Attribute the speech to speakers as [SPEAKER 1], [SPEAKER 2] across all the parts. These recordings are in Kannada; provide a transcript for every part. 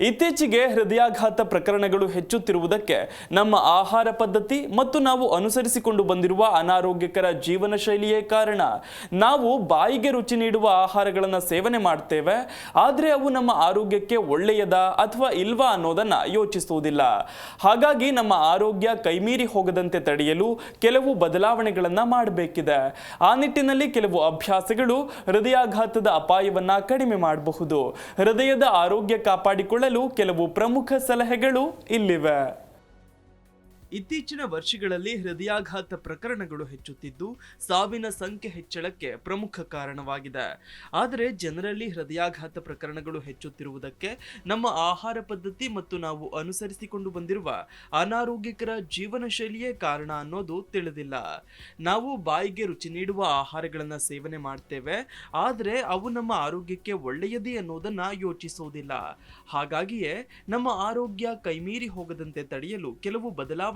[SPEAKER 1] ಇತ್ತೀಚೆಗೆ ಹೃದಯಾಘಾತ ಪ್ರಕರಣಗಳು ಹೆಚ್ಚುತ್ತಿರುವುದಕ್ಕೆ ನಮ್ಮ ಆಹಾರ ಪದ್ಧತಿ ಮತ್ತು ನಾವು ಅನುಸರಿಸಿಕೊಂಡು ಬಂದಿರುವ ಅನಾರೋಗ್ಯಕರ ಜೀವನ ಶೈಲಿಯೇ ಕಾರಣ. ನಾವು ಬಾಯಿಗೆ ರುಚಿ ನೀಡುವ ಆಹಾರಗಳನ್ನು ಸೇವನೆ ಮಾಡ್ತೇವೆ. ಆದರೆ ಅವು ನಮ್ಮ ಆರೋಗ್ಯಕ್ಕೆ ಒಳ್ಳೆಯದಾ ಅಥವಾ ಇಲ್ವಾ ಅನ್ನೋದನ್ನು ಯೋಚಿಸುವುದಿಲ್ಲ. ಹಾಗಾಗಿ ನಮ್ಮ ಆರೋಗ್ಯ ಕೈಮೀರಿ ಹೋಗದಂತೆ ತಡೆಯಲು ಕೆಲವು ಬದಲಾವಣೆಗಳನ್ನು ಮಾಡಬೇಕಿದೆ. ಆ ನಿಟ್ಟಿನಲ್ಲಿ ಕೆಲವು ಅಭ್ಯಾಸಗಳು ಹೃದಯಾಘಾತದ ಅಪಾಯವನ್ನು ಕಡಿಮೆ ಮಾಡಬಹುದು. ಹೃದಯದ ಆರೋಗ್ಯ ಕಾಪಾಡಿಕೊಳ್ಳಲು ಕೆಲವು ಪ್ರಮುಖ ಸಲಹೆಗಳು ಇಲ್ಲಿವೆ. ಇತ್ತೀಚಿನ ವರ್ಷಗಳಲ್ಲಿ ಹೃದಯಾಘಾತ ಪ್ರಕರಣಗಳು ಹೆಚ್ಚುತ್ತಿದ್ದು ಸಾವಿನ ಸಂಖ್ಯೆ ಹೆಚ್ಚಳಕ್ಕೆ ಪ್ರಮುಖ ಕಾರಣವಾಗಿದೆ. ಆದರೆ ಜನರಲ್ಲಿ ಹೃದಯಾಘಾತ ಪ್ರಕರಣಗಳು ಹೆಚ್ಚುತ್ತಿರುವುದಕ್ಕೆ ನಮ್ಮ ಆಹಾರ ಪದ್ಧತಿ ಮತ್ತು ನಾವು ಅನುಸರಿಸಿಕೊಂಡು ಬಂದಿರುವ ಅನಾರೋಗ್ಯಕರ ಜೀವನ ಶೈಲಿಯೇ ಕಾರಣ ಅನ್ನೋದು ತಿಳಿದಿಲ್ಲ. ನಾವು ಬಾಯಿಗೆ ರುಚಿ ನೀಡುವ ಆಹಾರಗಳನ್ನು ಸೇವನೆ ಮಾಡ್ತೇವೆ, ಆದರೆ ಅವು ನಮ್ಮ ಆರೋಗ್ಯಕ್ಕೆ ಒಳ್ಳೆಯದೇ ಅನ್ನೋದನ್ನ ಯೋಚಿಸುವುದಿಲ್ಲ ಹಾಗಾಗಿಯೇ ನಮ್ಮ ಆರೋಗ್ಯ ಕೈಮೀರಿ ಹೋಗದಂತೆ ತಡೆಯಲು ಕೆಲವು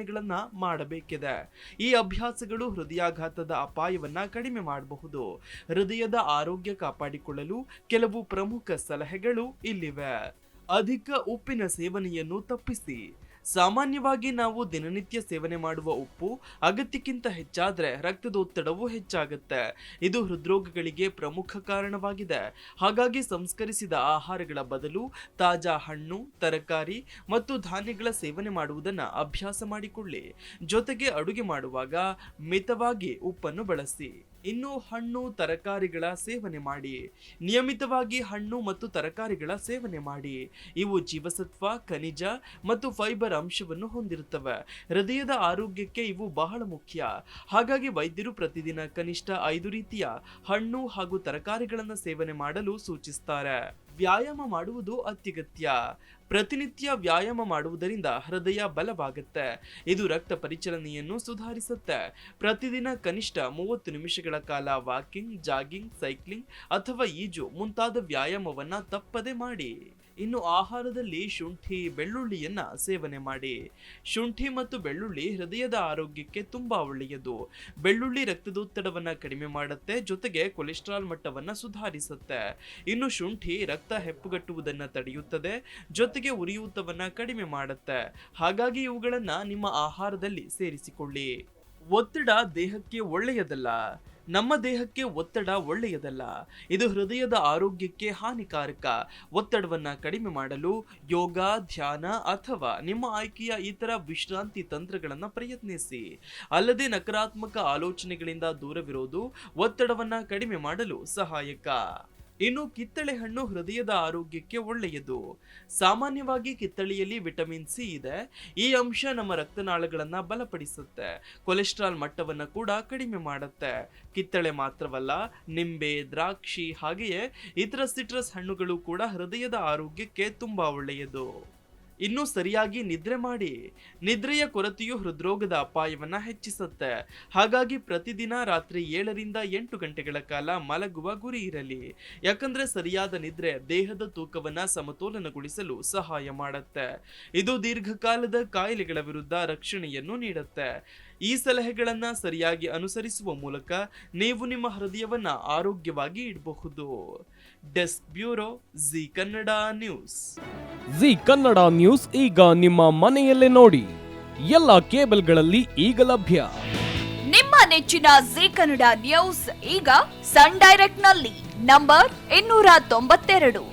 [SPEAKER 1] ಬದಲಾವಣೆಗಳನ್ನ ಮಾಡಬೇಕಿದೆ. ಈ ಅಭ್ಯಾಸಗಳು ಹೃದಯಾಘಾತದ ಅಪಾಯವನ್ನ ಕಡಿಮೆ ಮಾಡಬಹುದು. ಹೃದಯದ ಆರೋಗ್ಯ ಕಾಪಾಡಿಕೊಳ್ಳಲು ಕೆಲವು ಪ್ರಮುಖ ಸಲಹೆಗಳು ಇಲ್ಲಿವೆ. ಅಧಿಕ ಉಪ್ಪಿನ ಸೇವನೆಯನ್ನು ತಪ್ಪಿಸಿ. ಸಾಮಾನ್ಯವಾಗಿ ನಾವು ದಿನನಿತ್ಯ ಸೇವನೆ ಮಾಡುವ ಉಪ್ಪು ಅಗತ್ಯಕ್ಕಿಂತ ರಕ್ತದ ರಕ್ತದೊತ್ತಡವು ಹೆಚ್ಚಾಗುತ್ತೆ. ಇದು ಹೃದ್ರೋಗಗಳಿಗೆ ಪ್ರಮುಖ ಕಾರಣವಾಗಿದೆ. ಹಾಗಾಗಿ ಸಂಸ್ಕರಿಸಿದ ಆಹಾರಗಳ ಬದಲು ತಾಜಾ ಹಣ್ಣು, ತರಕಾರಿ ಮತ್ತು ಧಾನ್ಯಗಳ ಸೇವನೆ ಮಾಡುವುದನ್ನು ಅಭ್ಯಾಸ ಮಾಡಿಕೊಳ್ಳಿ. ಜೊತೆಗೆ ಅಡುಗೆ ಮಾಡುವಾಗ ಮಿತವಾಗಿ ಉಪ್ಪನ್ನು ಬಳಸಿ. ಇನ್ನು ಹಣ್ಣು ತರಕಾರಿಗಳ ಸೇವನೆ ಮಾಡಿ. ನಿಯಮಿತವಾಗಿ ಹಣ್ಣು ಮತ್ತು ತರಕಾರಿಗಳ ಸೇವನೆ ಮಾಡಿ. ಇವು ಜೀವಸತ್ವ, ಖನಿಜ ಮತ್ತು ಫೈಬರ್ ಅಂಶವನ್ನು ಹೊಂದಿರುತ್ತವೆ. ಹೃದಯದ ಆರೋಗ್ಯಕ್ಕೆ ಇವು ಬಹಳ ಮುಖ್ಯ. ಹಾಗಾಗಿ ವೈದ್ಯರು ಪ್ರತಿದಿನ ಕನಿಷ್ಠ ಐದು ರೀತಿಯ ಹಣ್ಣು ಹಾಗೂ ತರಕಾರಿಗಳನ್ನು ಸೇವನೆ ಮಾಡಲು ಸೂಚಿಸ್ತಾರೆ. ವ್ಯಾಯಾಮ ಮಾಡುವುದು ಅತ್ಯಗತ್ಯ. ಪ್ರತಿನಿತ್ಯ ವ್ಯಾಯಾಮ ಮಾಡುವುದರಿಂದ ಹೃದಯ ಬಲವಾಗುತ್ತೆ. ಇದು ರಕ್ತ ಪರಿಚಲನೆಯನ್ನು ಸುಧಾರಿಸುತ್ತೆ. ಪ್ರತಿದಿನ ಕನಿಷ್ಠ ಮೂವತ್ತು ನಿಮಿಷಗಳ ಕಾಲ ವಾಕಿಂಗ್, ಜಾಗಿಂಗ್, ಸೈಕ್ಲಿಂಗ್ ಅಥವಾ ಈಜು ಮುಂತಾದ ವ್ಯಾಯಾಮವನ್ನು ತಪ್ಪದೆ ಮಾಡಿ. ಇನ್ನು ಆಹಾರದಲ್ಲಿ ಶುಂಠಿ, ಬೆಳ್ಳುಳ್ಳಿಯನ್ನ ಸೇವನೆ ಮಾಡಿ. ಶುಂಠಿ ಮತ್ತು ಬೆಳ್ಳುಳ್ಳಿ ಹೃದಯದ ಆರೋಗ್ಯಕ್ಕೆ ತುಂಬಾ ಒಳ್ಳೆಯದು. ಬೆಳ್ಳುಳ್ಳಿ ರಕ್ತದೊತ್ತಡವನ್ನ ಕಡಿಮೆ ಮಾಡುತ್ತೆ, ಜೊತೆಗೆ ಕೊಲೆಸ್ಟ್ರಾಲ್ ಮಟ್ಟವನ್ನ ಸುಧಾರಿಸುತ್ತೆ. ಇನ್ನು ಶುಂಠಿ ರಕ್ತ ಹೆಪ್ಪುಗಟ್ಟುವುದನ್ನು ತಡೆಯುತ್ತದೆ, ಜೊತೆಗೆ ಉರಿಯೂತವನ್ನ ಕಡಿಮೆ ಮಾಡುತ್ತೆ. ಹಾಗಾಗಿ ಇವುಗಳನ್ನ ನಿಮ್ಮ ಆಹಾರದಲ್ಲಿ ಸೇರಿಸಿಕೊಳ್ಳಿ. ಒತ್ತಡ ದೇಹಕ್ಕೆ ಒಳ್ಳೆಯದಲ್ಲ, ನಮ್ಮ ದೇಹಕ್ಕೆ ಒತ್ತಡ ಒಳ್ಳೆಯದಲ್ಲ. ಇದು ಹೃದಯದ ಆರೋಗ್ಯಕ್ಕೆ ಹಾನಿಕಾರಕ. ಒತ್ತಡವನ್ನು ಕಡಿಮೆ ಮಾಡಲು ಯೋಗ, ಧ್ಯಾನ ಅಥವಾ ನಿಮ್ಮ ಆಯ್ಕೆಯ ಇತರ ವಿಶ್ರಾಂತಿ ತಂತ್ರಗಳನ್ನು ಪ್ರಯತ್ನಿಸಿ. ಅಲ್ಲದೆ ನಕಾರಾತ್ಮಕ ಆಲೋಚನೆಗಳಿಂದ ದೂರವಿರೋದು ಒತ್ತಡವನ್ನು ಕಡಿಮೆ ಮಾಡಲು ಸಹಾಯಕ. ಇನ್ನು ಕಿತ್ತಳೆ ಹಣ್ಣು ಹೃದಯದ ಆರೋಗ್ಯಕ್ಕೆ ಒಳ್ಳೆಯದು. ಸಾಮಾನ್ಯವಾಗಿ ಕಿತ್ತಳೆಯಲ್ಲಿ ವಿಟಮಿನ್ ಸಿ ಇದೆ. ಈ ಅಂಶ ನಮ್ಮ ರಕ್ತನಾಳಗಳನ್ನ ಬಲಪಡಿಸುತ್ತೆ. ಕೊಲೆಸ್ಟ್ರಾಲ್ ಮಟ್ಟವನ್ನು ಕೂಡ ಕಡಿಮೆ ಮಾಡುತ್ತೆ. ಕಿತ್ತಳೆ ಮಾತ್ರವಲ್ಲ, ನಿಂಬೆ, ದ್ರಾಕ್ಷಿ ಹಾಗೆಯೇ ಇತರ ಸಿಟ್ರಸ್ ಹಣ್ಣುಗಳು ಕೂಡ ಹೃದಯದ ಆರೋಗ್ಯಕ್ಕೆ ತುಂಬಾ ಒಳ್ಳೆಯದು. ಇನ್ನು ಸರಿಯಾಗಿ ನಿದ್ರೆ ಮಾಡಿ. ನಿದ್ರೆಯ ಕೊರತೆಯು ಹೃದ್ರೋಗದ ಅಪಾಯವನ್ನು ಹೆಚ್ಚಿಸುತ್ತೆ. ಹಾಗಾಗಿ ಪ್ರತಿದಿನ ರಾತ್ರಿ ಏಳರಿಂದ ಎಂಟು ಗಂಟೆಗಳ ಕಾಲ ಮಲಗುವ ಗುರಿ ಇರಲಿ. ಯಾಕಂದ್ರೆ ಸರಿಯಾದ ನಿದ್ರೆ ದೇಹದ ತೂಕವನ್ನ ಸಮತೋಲನಗೊಳಿಸಲು ಸಹಾಯ ಮಾಡುತ್ತೆ. ಇದು ದೀರ್ಘಕಾಲದ ಕಾಯಿಲೆಗಳ ವಿರುದ್ಧ ರಕ್ಷಣೆಯನ್ನು ನೀಡುತ್ತೆ. ಈ ಸಲಹೆಗಳನ್ನು ಸರಿಯಾಗಿ ಅನುಸರಿಸುವ ಮೂಲಕ ನೀವು ನಿಮ್ಮ ಹೃದಯವನ್ನು ಆರೋಗ್ಯವಾಗಿ ಇಡಬಹುದು. Desk bureau Zee Kannada news.
[SPEAKER 2] Zee Kannada news ಈಗ ನಿಮ್ಮ ಮನೆಯಲ್ಲೇ ನೋಡಿ. ಎಲ್ಲ ಕೇಬಲ್ಗಳಲ್ಲಿ ಈಗ ಲಭ್ಯ.
[SPEAKER 3] ನಿಮ್ಮ ನೆಚ್ಚಿನ ಜಿ ಕನ್ನಡ ನ್ಯೂಸ್ ಈಗ ಸನ್ ಡೈರೆಕ್ಟ್ನಲ್ಲಿ ನಂಬರ್ ಇನ್ನೂರ ತೊಂಬತ್ತೆರಡು.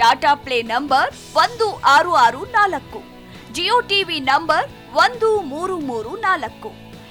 [SPEAKER 3] ಟಾಟಾ ಪ್ಲೇ ನಂಬರ್ ಒಂದು ಆರು ಆರು ನಾಲ್ಕು. ಜಿಯೋ ಟಿವಿ ನಂಬರ್ ಒಂದು ಮೂರು ಮೂರು ನಾಲ್ಕು.